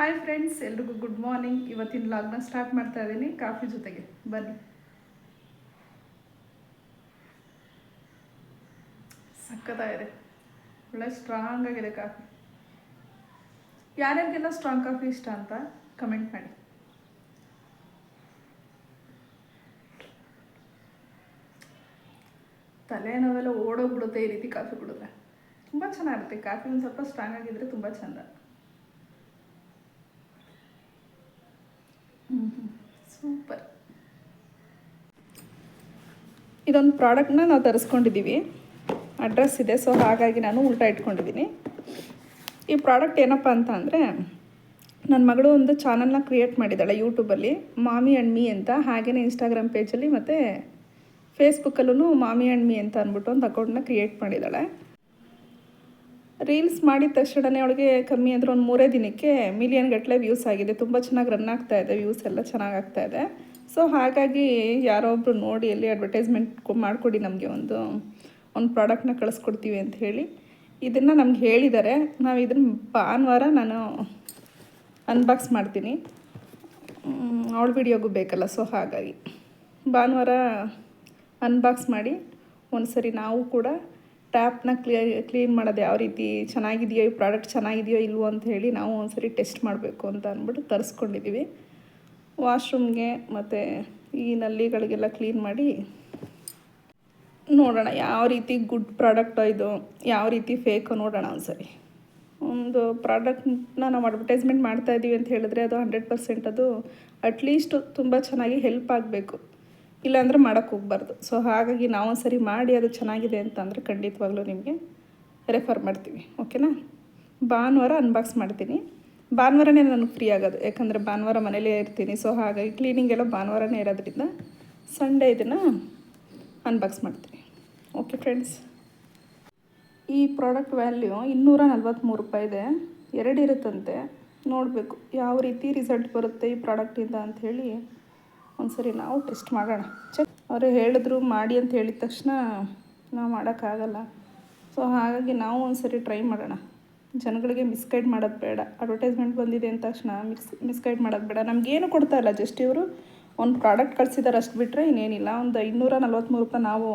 Hi friends ಎಲ್ರಿಗೂ good morning ಇವತ್ತಿನ ಲಾಗ್ನ ಸ್ಟಾರ್ಟ್ ಮಾಡ್ತಾ ಇದ್ದೀನಿ. ಕಾಫಿ ಜೊತೆಗೆ. ಬನ್ನಿ. ಸಕ್ಕತ್ತಾಗಿದೆ ಒಳ್ಳೆ ಸ್ಟ್ರಾಂಗ್ ಆಗಿದೆ ಕಾಫಿ. ಯಾರ್ಯಾರಿಗೆಲ್ಲ ಸ್ಟ್ರಾಂಗ್ ಕಾಫಿ ಇಷ್ಟ ಅಂತ ಕಮೆಂಟ್ ಮಾಡಿ. ತಲೆನೋವೆಲ್ಲ ಓಡೋಗ್ಬಿಡುತ್ತೆ ಈ ರೀತಿ ಕಾಫಿ ಕುಡಿದ್ರೆ. ತುಂಬ ಚೆನ್ನಾಗಿರುತ್ತೆ. ಕಾಫಿ ಒಂದು ಸ್ವಲ್ಪ ಸ್ಟ್ರಾಂಗ್ ಆಗಿದ್ರೆ ತುಂಬ ಚೆಂದ. ಸೂಪರ್ ಇದೊಂದು ಪ್ರಾಡಕ್ಟ್ನ ನಾವು ತರಿಸ್ಕೊಂಡಿದ್ದೀವಿ ಅಡ್ರೆಸ್ ಇದೆ ಸೊ ಹಾಗಾಗಿ ನಾನು ಉಲ್ಟಾ ಇಟ್ಕೊಂಡಿದ್ದೀನಿ ಈ ಪ್ರಾಡಕ್ಟ್ ಏನಪ್ಪ ಅಂತ ಅಂದರೆ ನನ್ನ ಮಗಳು ಒಂದು ಚಾನಲ್ನ ಕ್ರಿಯೇಟ್ ಮಾಡಿದ್ದಾಳೆ ಯೂಟ್ಯೂಬಲ್ಲಿ ಮಾಮಿ ಆ್ಯಂಡ್ ಮೀ ಅಂತ. ಹಾಗೆಯೇ ಇನ್ಸ್ಟಾಗ್ರಾಮ್ ಪೇಜಲ್ಲಿ ಮತ್ತು ಫೇಸ್ಬುಕ್ಕಲ್ಲೂ ಮಾಮಿ ಆ್ಯಂಡ್ ಮೀ ಅಂತ ಅಂದ್ಬಿಟ್ಟು ಒಂದು ಅಕೌಂಟನ್ನ ಕ್ರಿಯೇಟ್ ಮಾಡಿದ್ದಾಳೆ ರೀಲ್ಸ್ ಮಾಡಿದ ತಕ್ಷಣನೇ ಅವಳಿಗೆ ಕಮ್ಮಿ ಅಂದರೆ ಒಂದು ಮೂರೇ ದಿನಕ್ಕೆ ಮಿಲಿಯನ್ ಗಟ್ಟಲೆ ವ್ಯೂಸ್ ಆಗಿದೆ. ತುಂಬ ಚೆನ್ನಾಗಿ ರನ್ ಆಗ್ತಾ ಇದೆ ವ್ಯೂಸ್ ಎಲ್ಲ ಚೆನ್ನಾಗಿ ಆಗ್ತಾ ಇದೆ. ಸೊ ಹಾಗಾಗಿ ಯಾರೋ ಒಬ್ಬರು ನೋಡಿ ಎಲ್ಲಿ ಅಡ್ವರ್ಟೈಸ್ಮೆಂಟ್ ಮಾಡಿಕೊಡಿ ನಮಗೆ ಒಂದು ಒಂದು ಪ್ರಾಡಕ್ಟ್ನ ಕಳಿಸ್ಕೊಡ್ತೀವಿ ಅಂತ ಹೇಳಿ. ಇದನ್ನು ನಮ್ಗೆ ಹೇಳಿದ್ದಾರೆ ನಾವು ಇದನ್ನು ಭಾನುವಾರ ನಾನು ಅನ್ಬಾಕ್ಸ್ ಮಾಡ್ತೀನಿ. ಅವಳ ವಿಡಿಯೋಗೂ ಬೇಕಲ್ಲ ಸೊ ಹಾಗಾಗಿ. ಭಾನುವಾರ ಅನ್ಬಾಕ್ಸ್ ಮಾಡಿ ಒಂದು ಸರಿ ನಾವು ಕೂಡ ಟ್ಯಾಪ್ನ ಕ್ಲಿಯರ್, ಕ್ಲೀನ್ ಮಾಡೋದು ಯಾವ ರೀತಿ ಚೆನ್ನಾಗಿದೆಯೋ, ಈ ಪ್ರಾಡಕ್ಟ್ ಚೆನ್ನಾಗಿದೆಯೋ ಇಲ್ವೋ ಅಂತ ಹೇಳಿ ನಾವು ಒಂದ್ಸರಿ ಟೆಸ್ಟ್ ಮಾಡಬೇಕು ಅಂತ ಅಂದ್ಬಿಟ್ಟು ತರಿಸ್ಕೊಂಡಿದ್ದೀವಿ ವಾಶ್ರೂಮ್ಗೆ ಮತ್ತು ಈ ನಲ್ಲಿಗಳಿಗೆಲ್ಲ ಕ್ಲೀನ್ ಮಾಡಿ ನೋಡೋಣ ಯಾವ ರೀತಿ ಗುಡ್ ಪ್ರಾಡಕ್ಟೋ ಇದು, ಯಾವ ರೀತಿ ಫೇಕೋ ನೋಡೋಣ ಒಂದ್ಸರಿ. ಒಂದು ಪ್ರಾಡಕ್ಟ್ನ ನಾವು ಅಡ್ವರ್ಟೈಸ್ಮೆಂಟ್ ಮಾಡ್ತಾ ಇದ್ದೀವಿ ಅಂತ ಹೇಳಿದ್ರೆ ಅದು ಹಂಡ್ರೆಡ್ ಪರ್ಸೆಂಟ್ ಅದು ಅಟ್ಲೀಸ್ಟು ತುಂಬ ಚೆನ್ನಾಗಿ ಹೆಲ್ಪ್ ಆಗಬೇಕು. ಇಲ್ಲಾಂದರೆ ಮಾಡೋಕ್ಕೆ ಹೋಗ್ಬಾರ್ದು. ಸೊ ಹಾಗಾಗಿ ನಾವು ಸರಿ ಮಾಡಿ ಅದು ಚೆನ್ನಾಗಿದೆ ಅಂತಂದರೆ ಖಂಡಿತವಾಗ್ಲೂ ನಿಮಗೆ ರೆಫರ್ ಮಾಡ್ತೀವಿ. ಓಕೆನಾ ಭಾನುವಾರ ಅನ್ಬಾಕ್ಸ್ ಮಾಡ್ತೀನಿ. ಭಾನುವಾರನೇ ನನಗೆ ಫ್ರೀ ಆಗೋದು. ಯಾಕಂದರೆ ಭಾನುವಾರ ಮನೇಲೇ ಇರ್ತೀನಿ. ಸೊ ಹಾಗಾಗಿ ಕ್ಲೀನಿಂಗ್ ಎಲ್ಲ ಭಾನುವಾರನೇ ಇರೋದ್ರಿಂದ ಸಂಡೇ ಇದನ್ನು ಅನ್ಬಾಕ್ಸ್ ಮಾಡ್ತೀನಿ. ಓಕೆ ಫ್ರೆಂಡ್ಸ್ ಈ ಪ್ರಾಡಕ್ಟ್ ವ್ಯಾಲ್ಯೂ ಇನ್ನೂರ ನಲ್ವತ್ತ್ಮೂರು ರೂಪಾಯಿ ಇದೆ. ಎರಡು ಇರುತ್ತಂತೆ. ನೋಡಬೇಕು. ಯಾವ ರೀತಿ ರಿಸಲ್ಟ್ ಬರುತ್ತೆ ಈ ಪ್ರಾಡಕ್ಟಿಂದ ಅಂಥೇಳಿ ಒಂದ್ಸರಿ ನಾವು ಟೆಸ್ಟ್ ಮಾಡೋಣ. ಚೆಕ್ ಅವರು ಹೇಳಿದ್ರು ಮಾಡಿ ಅಂತ ಹೇಳಿದ ತಕ್ಷಣ ನಾವು ಮಾಡೋಕ್ಕಾಗಲ್ಲ ಸೊ ಹಾಗಾಗಿ ನಾವು ಒಂದ್ಸರಿ ಟ್ರೈ ಮಾಡೋಣ. ಜನಗಳಿಗೆ ಮಿಸ್ಗೈಡ್ ಮಾಡೋದು ಬೇಡ. ಅಡ್ವರ್ಟೈಸ್ಮೆಂಟ್ ಬಂದಿದೆ ಅಂದ ತಕ್ಷಣ ಮಿಸ್ ಮಿಸ್ಗೈಡ್ ಮಾಡೋದು ಬೇಡ. ನಮಗೇನು ಕೊಡ್ತಾ ಇಲ್ಲ. ಜಸ್ಟ್ ಇವರು ಒಂದು ಪ್ರಾಡಕ್ಟ್ ಕಳ್ಸಿದಾರೆ ಅಷ್ಟು ಬಿಟ್ಟರೆ ಇನ್ನೇನಿಲ್ಲ. ಒಂದು ಇನ್ನೂರ ನಲ್ವತ್ತ್ಮೂರು ರೂಪಾಯಿ ನಾವು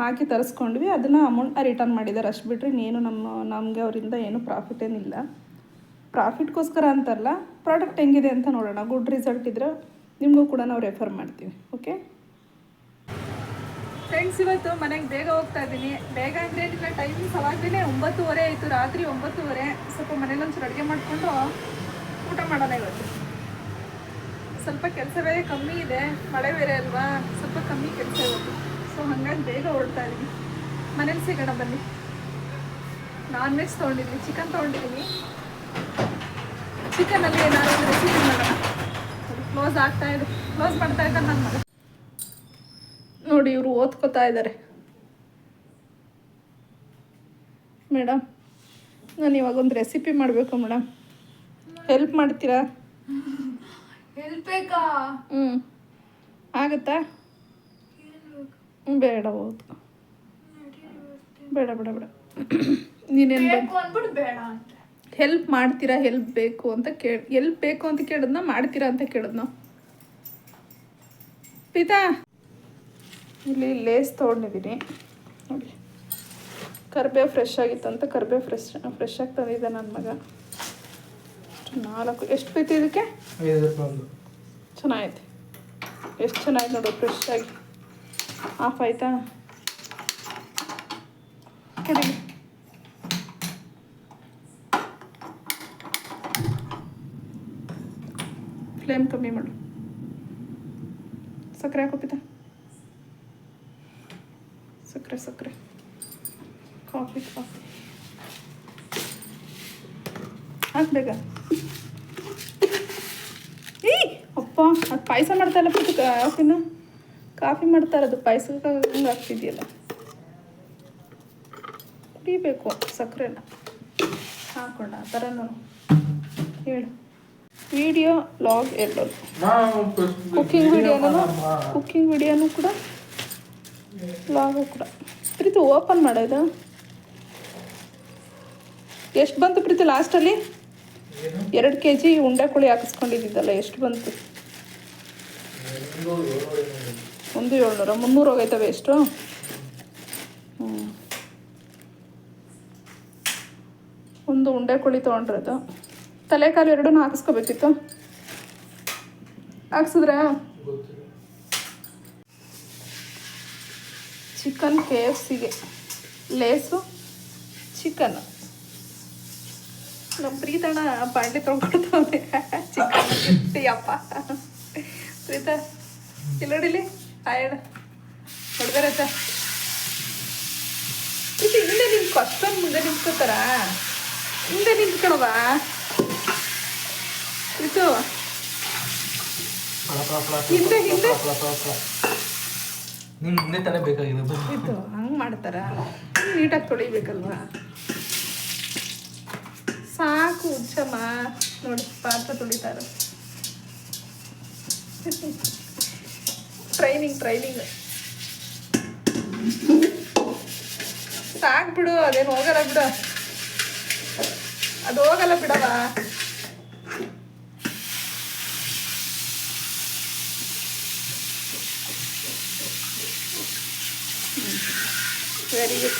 ಹಾಕಿ ತರಿಸ್ಕೊಂಡ್ವಿ. ಅದನ್ನು ಅಮೌಂಟ್ನ ರಿಟರ್ನ್ ಮಾಡಿದ್ದಾರೆ ಅಷ್ಟು ಬಿಟ್ಟರೆ ಇನ್ನೇನು ನಮ್ಮ, ನಮಗೆ ಅವರಿಂದ ಏನು ಪ್ರಾಫಿಟ್ ಏನಿಲ್ಲ. ಪ್ರಾಫಿಟ್ಗೋಸ್ಕರ ಅಂತಲ್ಲ ಪ್ರಾಡಕ್ಟ್ ಹೆಂಗಿದೆ ಅಂತ ನೋಡೋಣ. ಗುಡ್ ರಿಸಲ್ಟ್ ಇದ್ರೆ ನಿಮಗೂ ಕೂಡ ನಾವು ರೆಫರ್ ಮಾಡ್ತೀವಿ ಓಕೆ ಫ್ರೆಂಡ್ಸ್ ಇವತ್ತು ಮನೆಗೆ ಬೇಗ ಹೋಗ್ತಾ ಇದ್ದೀನಿ. ಬೇಗ ಅಂದರೆ ಏನಿಲ್ಲ ಟೈಮಿಂಗ್ಸ್ ಅವಾಗಲೇ ಒಂಬತ್ತುವರೆ ಆಯಿತು, ರಾತ್ರಿ ಒಂಬತ್ತುವರೆ. ಸ್ವಲ್ಪ ಮನೇಲಿ ಒಂಚೂರು ಅಡುಗೆ ಮಾಡಿಕೊಂಡು ಊಟ ಮಾಡೋಣ ಇವತ್ತು. ಸ್ವಲ್ಪ ಕೆಲಸವೇ ಕಮ್ಮಿ ಇದೆ, ಮಳೆ ಬೇರೆ ಅಲ್ವಾ? ಸ್ವಲ್ಪ ಕಮ್ಮಿ ಕೆಲಸ ಇವತ್ತು. ಸೊ ಹಾಗಾಗಿ ಬೇಗ ಹೊರಡ್ತಾ ಇದ್ದೀನಿ. ಮನೇಲಿ ಸಿಗೋಣ ಬನ್ನಿ. ನಾನ್ ವೆಜ್ ತೊಗೊಂಡಿದ್ದೀನಿ ಚಿಕನ್ ತೊಗೊಂಡಿದ್ದೀನಿ. ಚಿಕನಲ್ಲಿ ಏನಾದರೂ ರೆಸಿಪಿ ಮಾಡೋಣ? ಕ್ಲೋಸ್ ಆಗ್ತಾ ಇದೆ. ಕ್ಲೋಸ್ ಮಾಡ್ತಾ ಇದ್ದಾರೆ ನನ್ನ ಮಗ ನೋಡಿ ಇವರು ಓದ್ಕೋತಾ ಇದ್ದಾರೆ ಮೇಡಮ್ ನಾನು ಇವಾಗ ಒಂದು ರೆಸಿಪಿ ಮಾಡಬೇಕು ಮೇಡಮ್ ಹೆಲ್ಪ್ ಮಾಡ್ತೀರಾ? ಹೆಲ್ಪ್ ಬೇಕಾ? ಹ್ಞೂ ಆಗುತ್ತಾ? ಬೇಡ ಓದ್ಕೋ. ಬೇಡ ಬೇಡ ಬೇಡ. ನೀನೇನು ಬೇಕು? ಅಂದ್ಬಿಟ್ಟು ಬೇಡ ಅಂತ. ಹೆಲ್ಪ್ ಮಾಡ್ತೀರಾ ಹೆಲ್ಪ್ ಬೇಕು ಅಂತ ಕೇಳಿ ಎಲ್ಪ್ ಬೇಕು ಅಂತ ಕೇಳಿದ್ನ ಮಾಡ್ತೀರಾ ಅಂತ ಕೇಳಿದ್ನ? ಪಿತಾ ಇಲ್ಲಿ ಲೇಸ್ ತೊಗೊಂಡಿದ್ದೀನಿ. ನೋಡಿ. ಕರ್ಬೇವು ಫ್ರೆಶ್ ಆಗಿತ್ತು ಅಂತ ಕರ್ಬೇವು ಫ್ರೆಶ್ ಫ್ರೆಶ್ ಆಗಿ ತಂದಿದ್ದೆ ನನ್ನ ಮಗ. ನಾಲ್ಕು ಎಷ್ಟು ಬೀತು ಇದಕ್ಕೆ? ಚೆನ್ನಾಗೈತೆ. ಎಷ್ಟು ಚೆನ್ನಾಗಿದೆ ನೋಡು ಫ್ರೆಶ್ ಆಗಿ. ಆಫ್ ಆಯ್ತಾ? ಕಡಿ ಫ್ಲೇಮ್ ಕಮ್ಮಿ ಮಾಡು. ಸಕ್ಕರೆ ಹಾಕೋಪಿತ ಸಕ್ಕರೆ ಸಕ್ಕರೆ. Coffee coffee. ಹಾಕ್ಬೇಕ? ಏ ಅಪ್ಪ, ಅದು ಪಾಯಸ ಮಾಡ್ತಾರಲ್ಲ ಬಿಟ್ಟು ಕಾಫಿನ. ಕಾಫಿ ಮಾಡ್ತಾರೆ ಅದು ಪಾಯಸಕ್ಕೆ ಹಂಗೆ ಆಗ್ತಿದೆಯಲ್ಲ. ಕುಡಿಬೇಕು ಸಕ್ಕರೆನ. ಹಾಕೋಣ, ಆ ಥರ ಹೇಳು. ವಿಡಿಯೋ ಲಾಗ್ ನಾವು ಕುಕ್ಕಿಂಗ್ ವಿಡಿಯೋನು ಕುಕ್ಕಿಂಗ್ ವಿಡಿಯೋನು ಕೂಡ ಲಾಗು ಕೂಡ. ಪ್ರೀತಿ ಓಪನ್ ಮಾಡೋದು ಎಷ್ಟು ಬಂತು ಪ್ರೀತಿ ಲಾಸ್ಟಲ್ಲಿ ಎರಡು ಕೆ ಜಿ ಉಂಡೆ ಕೋಳಿ ಹಾಕಿಸ್ಕೊಂಡಿದ್ದಲ್ಲ ಎಷ್ಟು ಬಂತು. ಒಂದು ಏಳ್ನೂರ ಮುನ್ನೂರು ಹೋಗೈತವೆ ಎಷ್ಟು? ಹ್ಞೂ ಒಂದು ಉಂಡೆ ಕೋಳಿ ತೊಗೊಂಡ್ರದು ತಲೆಕಾಲು ಎರಡೂ ಹಾಕಿಸ್ಕೋಬೇಕಿತ್ತು. ಹಾಕ್ಸಿದ್ರಾ? ಚಿಕನ್ ಕೆ ಎಫ್ ಸಿಗೆ. Lay's, chicken. ನಮ್ಮ ಪ್ರೀತಣ್ಣ ಬಾಂಡೆ ತೊಗೊಂಡ್ತಾವೆ ಚಿಕನ್ ಅಪ್ಪ ಪ್ರೀತ ಇಲ್ಲ ನೋಡಿಲಿ ಆಯಣ ಹೊಡ್ದಾರತ್ತ ಇದು ಹಿಂದೆ ಅಷ್ಟೊಂದು ಮುಂದೆ ನಿಂತ್ಕೋತಾರ? ಹಿಂದೆ ನಿಂತ್ಕೊಳವಾ ಪಳ ಹಿಂದೆ, ಹಿಂದೆ. ನಿಂಗೆ ಮುಂದೆ ತಾನೇ ಬೇಕಾಗಿದೆ ಇದು ಹಂಗೆ ಮಾಡ್ತಾರ. ನೀಟಾಗಿ ತೊಳಿಬೇಕಲ್ವಾ? ಸಾಕು ಉಚ್ಚಮ್ಮ ನೋಡಿ ಪಾತ್ರ ತೊಳಿತಾರ ಟ್ರೈನಿಂಗ್ ಟ್ರೈನಿಂಗ್ ಸಾಕು ಬಿಡು ಅದೇನು ಹೋಗಲ್ಲ ಬಿಡು. ಅದು ಹೋಗಲ್ಲ ಬಿಡವಾ ವೆರಿ ಗುಡ್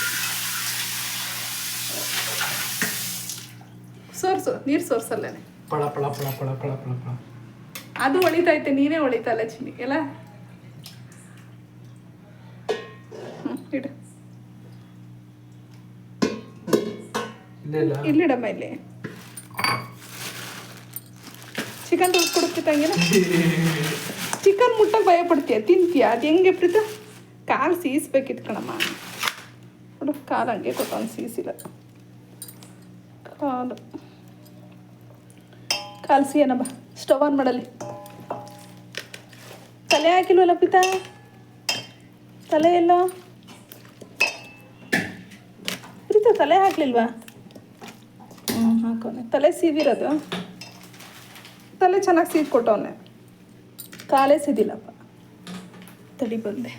ಸೋರ್ಸು ನೀರು ಸೋರ್ಸಲ್ಲೇನೆ. ಪಳ ಪಳ ಪಳ ಪಳ ಪಳ ಪಳ ಪಳ. ಅದು ಹೊಳಿತೈತೆ ನೀನೇ ಹೊಳಿತಲ್ಲ ಚಿನ್ನಿ ಎಲ್ಲ? ಇಡು. ಇಲ್ಲ ಇಲ್ಲ. ಇಲ್ಲಿಡಮ್ಮ ಇಲ್ಲಿ. ಚಿಕನ್ ಕೊಡುತ್ತೆ ತಂಗಿನ? ಚಿಕನ್ ಮುಟ್ಟಕ್ಕೆ ಭಯ ಪಡ್ತೀಯ ತಿಂತೀಯ ಅದು ಹೆಂಗೆ ಪ್ರೀತ? ಕಾಲು ಸೀಸ್ಬೇಕಿತ್ತು ಕಣಮ್ಮ. ಕಾಲು ಹಂಗೆ ಕೊಟ್ಟವನು ಸೀಸಿಲ್ಲ ಕಾಲು. ಕಾಲು ಸಿಯನ ಬಾ, ಸ್ಟವ್ ಆನ್ ಮಾಡಲಿ ತಲೆ ಹಾಕಿಲ್ವಲ್ಲ ಪಿತಾ ತಲೆ ಎಲ್ಲ? ಪ್ರೀತ, ತಲೆ ಹಾಕ್ಲಿಲ್ವಾ? ಹಾಕೋನೆ. ತಲೆ ಸೀದಿರೋದು ತಲೆ ಚೆನ್ನಾಗಿ ಸೀದ್ ಕೊಟ್ಟವನೆ ಕಾಲೇ ಸಿದಿಲ್ಲಪ್ಪ. ತಡಿ ಬಂದೆ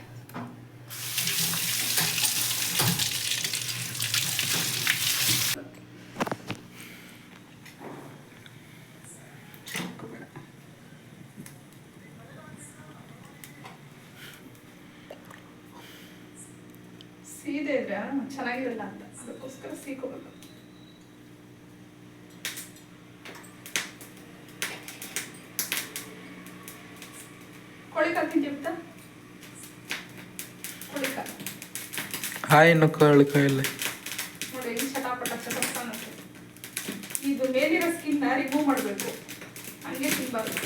ಸೀದೆ ಇದ್ರೆ ಚೆನ್ನಾಗಿರಲ್ಲ ಅಂತ. ಅದಕ್ಕೋಸ್ಕರ ಸೀಕೋಬೇಕು ಕೋಳಿಕಾಲು ತಿಂತೀವಿತ್ತ ಕೋಳಿಕಾಲು. ಹಾಯ್ ಇನ್ನು ಕಳ್ಕಾಯಿಲ್ಲ ನೋಡಿ ಹೆಂಗ್ ಚಟಾಪಟ. ಇದು ಮೇಲಿರೋ ಸ್ಕಿನ್ನ ರಿಮೂವ್ ಮಾಡಬೇಕು. ಹಂಗೆ ತಿನ್ಬಾರ್ದು.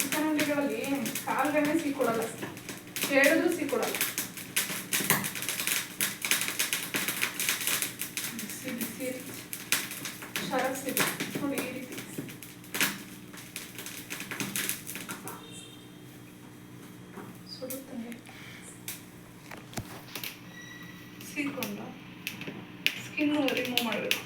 ಚಿಕನ್ ಅಂಗಡಿಗಳಲ್ಲಿ ಕಾಲ್ಗಳನ್ನೇ ಸಿಕ್ಕೊಡಲ್ಲ ಹೇಳಿದ್ರು ಸಿಕ್ಕೊಡಲ್ಲ ಬಿಸಿ ಬಿಸಿ ಶರಕ್ಸಿದೆ ನೋಡಿ ಈ ರೀತಿ ಸುಡುತ್ತೆ ಸೀಕೊಂಡು ಸ್ಕಿನ್ನು ರಿಮೂವ್ ಮಾಡಬೇಕು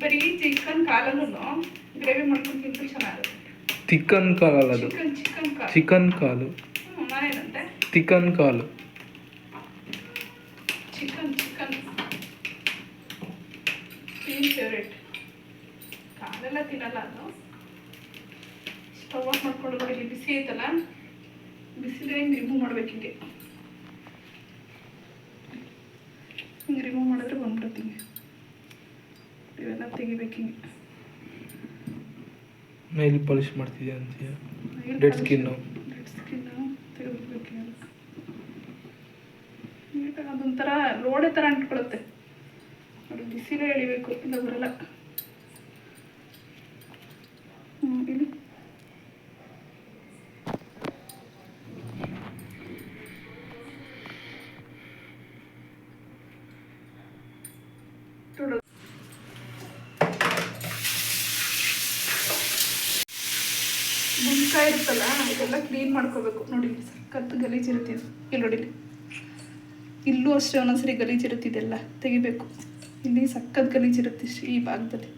ಬರೀ ಚಿಕನ್ ಕಾಲನ್ನು ಗ್ರೇವಿ ಮಾಡ್ಕೊಂಡು ತಿಂದ್ರೆ ಚೆನ್ನಾಗಿರುತ್ತೆ. ಚಿಕನ್ ಕಾಲಲ್ಲ ಅದು? ಚಿಕನ್ ಚಿಕನ್ ಕಾಲು ಚಿಕನ್ ಕಾಲು ನಾನೇನಂತೆ ಚಿಕನ್ ಕಾಲು ಚಿಕನ್ ಚಿಕನ್. ಟೀಮ್ ಫೇವ್ರೇಟ್ ಕಾಲೆಲ್ಲ ತಿನ್ನಲ್ಲ ಅದು. ಸ್ಟವ್ ಆಫ್ ಮಾಡ್ಕೊಂಡು ನೋಡಿ ಬಿಸಿ ಐತಲ್ಲ? ಬಿಸಿದ್ರೆ ಹಿಂಗೆ ರಿಮೂವ್ ಮಾಡ್ಬೇಕು ಹಿಂಗೆ? ಹಿಂಗೆ ರಿಮೂವ್ ಮಾಡಿದ್ರೆ ಬಂದ್ಬಿಡ್ತೀನಿ ಹಿಂಗೆ. ಇವೆಲ್ಲ ತೆಗಿಬೇಕು ಹಿಂಗೆ. ಮೇಲೆ ಪಾಲಿಶ್ ಮಾಡ್ತಿದ್ಯಾ ಅಂತೀಯ ಡೆಡ್ ಸ್ಕಿನ್ನು ಡೆಡ್ ಸ್ಕಿನ್ನು ತೆಗೆದುಬೇಕು ನೀಟಾಗಿ ಅದೊಂಥರ ರೋಡೆ ಥರ ಅಂಟ್ಕೊಳುತ್ತೆ. ನೋಡಿ ಬಿಸಿಲೇ ಎಳಿಬೇಕು ಇಲ್ಲ ಬರಲ್ಲ ನೋಡಿ ಸಖತ್ತು ಗಲೀಜಿರುತ್ತೆ ಇಲ್ಲಿ ನೋಡಿ, ಇಲ್ಲೂ. ಅಷ್ಟೇ ಒಂದೊಂದ್ಸರಿ ಗಲೀಜಿರುತ್ತಿದೆಲ್ಲ ತೆಗಿಬೇಕು. ಇಲ್ಲಿ ಸಖತ್ ಗಲೀಜಿರುತ್ತೆ ಈ ಭಾಗದಲ್ಲಿ.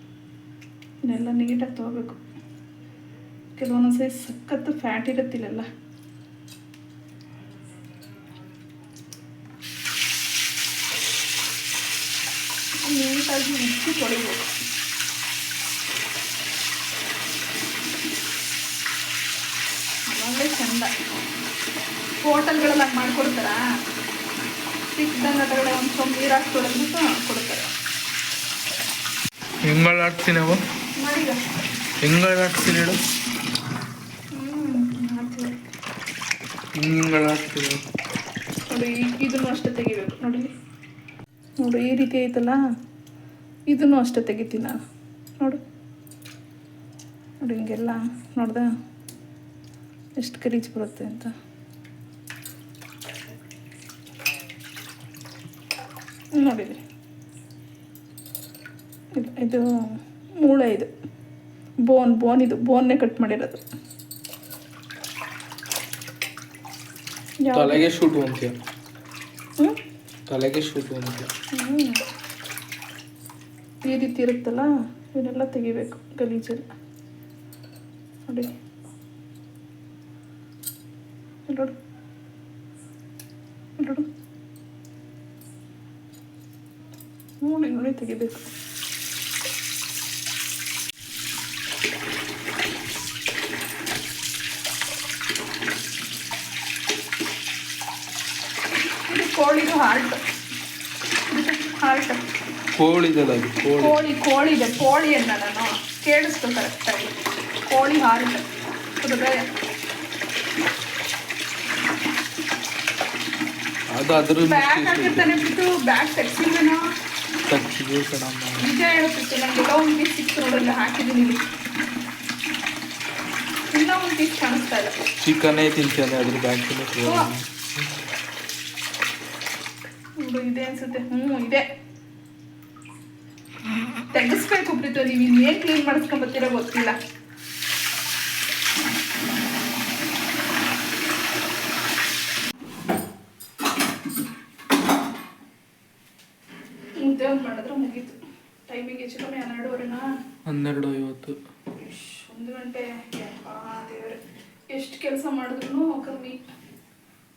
ಇದನ್ನೆಲ್ಲ ನೀಟಾಗಿ ತೊಗೋಬೇಕು. ಕೆಲವೊಂದೊಂದ್ಸರಿ ಸಖತ್ತು ಫ್ಯಾಟ್ ಇರುತ್ತಿಲ್ಲ ನೀಟಾಗಿ ಉಪ್ಪು ತೊಳಿಬೇಕು. ಅವಾಗಲೇ ಚಂದ. ಹೋಟೆಲ್ಗಳಲ್ಲಿ ಹಂಗೆ ಮಾಡ್ಕೊಡ್ತಾರಾ? ಸಿಕ್ಕದಂಗೆ ಅದರೊಳಗೆ ಒಂದು ಸ್ವಲ್ಪ ನೀರು ಹಾಕಿ ತೊಳೆದ್ಬಿಟ್ಟು ಕೊಡ್ತಾರೆ. ಹೆಂಗಳ ಆಡ್ತೀನಿ ನಾವು? ಹೇಳು. ಹ್ಞೂ ಮಾಡ್ತೀವಿ. ಹಿಂಗೆ ಹಿಂಗಳ ಆಡ್ತೀನಿ ನೋಡಿ ಈ- ಇದನ್ನು ಅಷ್ಟೇ ತೆಗಿಬೇಕು. ನೋಡಿ. ನೋಡು ಈ ರೀತಿ ಐತಲ್ಲ? ಇದನ್ನು ಅಷ್ಟೇ ತೆಗಿತೀನಿ ನಾನು. ನೋಡು. ನೋಡಿ ಹಿಂಗೆಲ್ಲ ನೋಡ್ದ? ಎಷ್ಟು ಗಲೀಜು ಬರುತ್ತೆ ಅಂತ. ನೋಡಿದ್ರಿ ಇದು ಇದು ಮೂಳೆ ಇದು. ಬೋನ್ ಬೋನ್ ಇದು. ಬೋನ್ನೇ ಕಟ್ ಮಾಡಿರೋದು? ತಲೆಗೆ ಶೂಟ್ ಅಂತೀಯ? ತಲೆಗೆ ಶೂಟ್ ಅಂತೀಯ. ಈ ರೀತಿ ಇರುತ್ತಲ್ಲ ಇವನ್ನೆಲ್ಲ ತೆಗಿಬೇಕು ಗಲೀಜೆಲ್ಲ. ನೋಡಿ. ನೋಡು. ನೋಡು. ನೋಡಿ ನೋಡಿ ತೆಗಿಬೇಕು. ಕೋಳಿದು ಹಾರ್ಟ್. ಹಾರ್ಟ್. ಕೋಳಿದಲ್ಲ ಅದು ಕೋಳಿ. ಕೋಳಿ ಕೋಳಿ ಇದೆ ಕೋಳಿ ಅನ್ನ ನಾನು. ಕೇಳಿಸ್ತು ಕರೆಕ್ಟಾಗಿ ಕೋಳಿ ಹಾರ್ಟ್. ಹೃದಯ ಅದು ಅದ್ರ ಬ್ಯಾಗ್ ಹಾಕಿರ್ತಾನೆ ಬಿಟ್ಟು ಬ್ಯಾಗ್ ತೆಗ್ಸಿಲ್ವೇನೋ ತಚ್ಚಿಗೆ ಕಣಮ್ಮ ನಿಜ ಹೇಳ್ತಿತ್ತು ನನಗೆಲ್ಲ ಒಂದು ಪೀಸ್ ಸಿಕ್ತು ನೋಡಲ್ಲ ಹಾಕಿದ್ದೀನಿ ಇಲ್ಲಿ ಇನ್ನೂ ಒಂದು ಪೀಸ್ ಕಾಣಿಸ್ತಾ ಇಲ್ಲ. ಚಿಕನೇ ತಿಂತಾನೆ ಅದ್ರ ಬ್ಯಾಗ್ ನೋಡು ಇದೆ ಅನ್ಸುತ್ತೆ. ಹ್ಞೂ ಇದೆ. ತೆಗಿಸ್ಬೇಕು ಪ್ರೀತು ನೀವು ಇನ್ನೇನು ಕ್ಲೀನ್ ಮಾಡಿಸ್ಕೊಂಬತ್ತೀರೋ ಗೊತ್ತಿಲ್ಲ ಮುದ್ದೆ ಒಂದು ಮಾಡಿದ್ರೆ ಮುಗೀತು ಟೈಮಿಗೆ ಹೆಚ್ಚು ಕಮ್ಮಿ ಹನ್ನೆರಡುವರೆನಾ ಹನ್ನೆರಡು ಐವತ್ತು ಇಶ್, ಒಂದು ಗಂಟೆ ಯಪ್ಪಾ ದೇವ್ರೆ ಎಷ್ಟು ಕೆಲಸ ಮಾಡಿದ್ರು ಕಮ್ಮಿ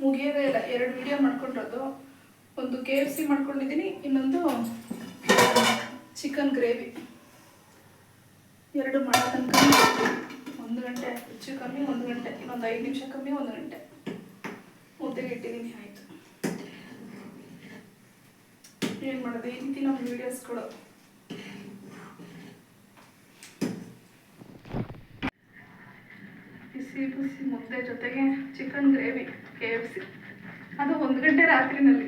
ಮುಗಿಯೋದೇ ಇಲ್ಲ. ಎರಡು ವಿಡಿಯೋ ಮಾಡ್ಕೊಂಡಿರೋದು. ಒಂದು ಕೆ ಎಫ್ ಸಿ ಮಾಡ್ಕೊಂಡಿದ್ದೀನಿ, ಇನ್ನೊಂದು ಚಿಕನ್ ಗ್ರೇವಿ ಎರಡು ಮಾಡೋ ತನಕ ಒಂದು ಗಂಟೆ ಹೆಚ್ಚು ಕಮ್ಮಿ, ಒಂದು ಗಂಟೆ, ಇನ್ನೊಂದು ಐದು ನಿಮಿಷ ಕಮ್ಮಿ, ಒಂದು ಗಂಟೆ. ಮುದ್ದೆಗೆ ಇಟ್ಟಿದ್ದೀನಿ, ಆಯಿತು. ಏನು ಮಾಡೋದು? ಈ ರೀತಿ ನಮ್ಮ ವೀಡಿಯೋಸ್ಗಳು ಬಿಸಿ ಬಿಸಿ ಮುದ್ದೆ ಜೊತೆಗೆ chicken gravy K F C ಅದು ಒಂದು ಗಂಟೆ ರಾತ್ರಿನಲ್ಲಿ.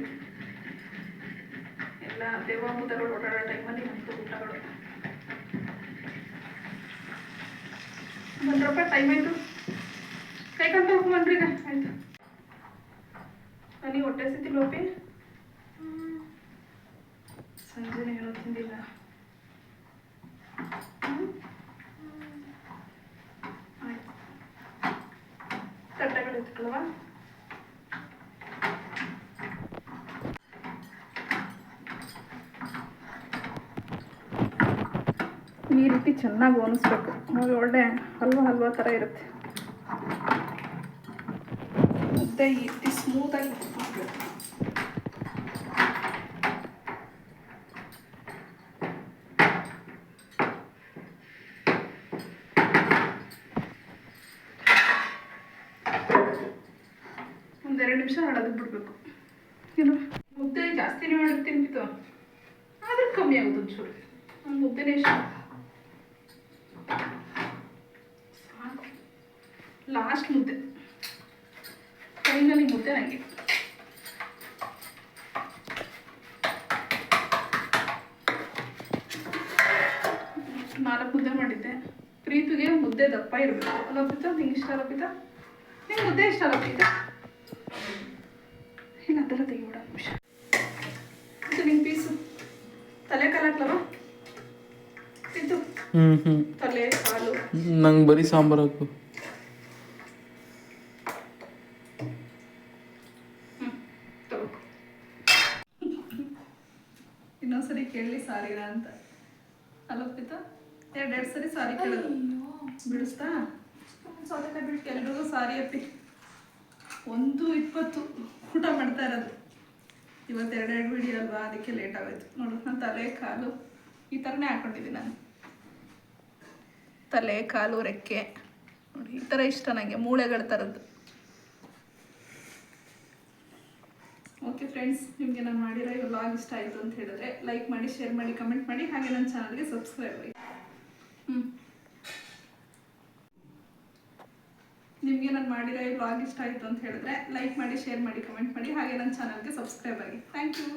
ಎಲ್ಲ ದೇವಾಮೂತಗಳು ಓಡಾಡೋ ಟೈಮಲ್ಲಿ ಮತ್ತು ಊಟಗಳು. ಒಂದು ರೂಪಾಯಿ ಟೈಮ್ ಆಯಿತು. ಕೈ ಕಂಡು ಹೋಗ್ಬಂದ್ರಿ ಆಯಿತು. ನನಗೆ ಹೊಟ್ಟೆ ಸಿತಿ ಲೋಪಿ ಸಂಜೆನೇ ಏನೋ ತಿಂದಿಲ್ಲ ಹ್ಮ್? ಆಯ್ತು ತಟ್ಟೆಗಳು ಎತ್ಕೊಳ್ಳುವ ಈ ರೀತಿ ಚೆನ್ನಾಗಿ ಒಣಸ್ಬೇಕು. ಆಮೇಲೆ ಒಳ್ಳೆ ಹಲ್ವಾ ಹಲ್ವಾ ಥರ ಇರುತ್ತೆ. ಮುದ್ದೆ ರೀತಿ ಸ್ಮೂತಾಗಿ ಮಾಡಬೇಕು. ಒಂದೆರಡು ನಿಮಿಷ ಹಳದು ಬಿಡಬೇಕು ಏನು ಮುದ್ದೆ ಜಾಸ್ತಿನೇ ಮಾಡಿರ್ತೀನಿ ಬಿತ್ತು ಆದ್ರೆ ಕಮ್ಮಿ ಆಗುತ್ತೆ ಒಂಚೂರು ಒಂದು ಮುದ್ದೆನೇ ಇಷ್ಟ ಲಾಸ್ಟ್ ಮುದ್ದೆ. ಫೈನಲಿ ಮುದ್ದೆ ನನಗೆ ನಾಲ್ಕು ಮುದ್ದೆ ಮಾಡಿದ್ದೆ. ಪ್ರೀತಿಗೆ ಮುದ್ದೆ ದಪ್ಪ ಇರಬೇಕು. ಪಿತ ನಿಂಗೆ ಇಷ್ಟ ಲಭಿತ ನಿಂಗೆ ಮುದ್ದೆ ಇಷ್ಟ ಲಭಿತ ಇಲ್ಲ, ಅದೆಲ್ಲ ತೆಗಿಬಿಡ ನಿಮಿಷ. ಇದು ನಿಂಗೆ ಪೀಸು. ತಲೆ ಕಾಲಾಕ್ಲವಾ ಇದು ಹ್ಞೂ ಹ್ಞೂ ತಲೆ ಕಾಲು. ನಂಗೆ ಬರೀ ಸಾಂಬಾರು ಹಾಕು. ಇನ್ನೊಂದ್ಸರಿ ಕೇಳಲಿ ಸಾರಿನ ಅಂತ. ಅಲ್ಲ ಪಿತ ಎರಡೆರಡು ಸರಿ ಸಾರಿ ಕೇಳೋದು ಬಿಡಿಸ್ತಾ? ಸೌತೆಕಾಯಿ ಬಿಟ್ಟು ಎಲ್ರಿಗೂ ಸಾರಿ ಅಪ್ಪಿ. ಒಂದು ಇಪ್ಪತ್ತು ಊಟ ಮಾಡ್ತಾ ಇರೋದು. ಇವತ್ತು ಎರಡೆರಡು ವಿಡಿಯೋ ಅಲ್ವಾ? ಅದಕ್ಕೆ ಲೇಟ್ ಆಗೋಯ್ತು. ನೋಡು ನಾನು ತಲೆ ಕಾಲು ಈ ಥರನೇ ಹಾಕೊಂಡಿದ್ದೀನಿ ನಾನು. ತಲೆ, ಕಾಲು, ರೆಕ್ಕೆ. ನೋಡಿ, ಈ ಥರ ಇಷ್ಟ ನನಗೆ ಮೂಳೆಗಳ ಥರದ್ದು ಓಕೆ ಫ್ರೆಂಡ್ಸ್ ನಿಮಗೆ ನಾನು ಮಾಡಿರೋ ಈ ವ್ಲಾಗ್ ಇಷ್ಟ ಆಯಿತು ಅಂತ ಹೇಳಿದ್ರೆ ಲೈಕ್ ಮಾಡಿ ಶೇರ್ ಮಾಡಿ ಕಮೆಂಟ್ ಮಾಡಿ, ಹಾಗೆ ನನ್ನ ಚಾನಲ್ಗೆ ಸಬ್ಸ್ಕ್ರೈಬ್ ಹ್ಞೂ ನಿಮಗೆ ನಾನು ಮಾಡಿರೋ ಈ ವ್ಲಾಗ್ ಇಷ್ಟ ಆಯಿತು ಅಂತ ಹೇಳಿದ್ರೆ ಲೈಕ್ ಮಾಡಿ ಶೇರ್ ಮಾಡಿ ಕಮೆಂಟ್ ಮಾಡಿ, ಹಾಗೆ ನನ್ನ ಚಾನಲ್ಗೆ ಸಬ್ಸ್ಕ್ರೈಬ್ ಆಗಿ. Thank you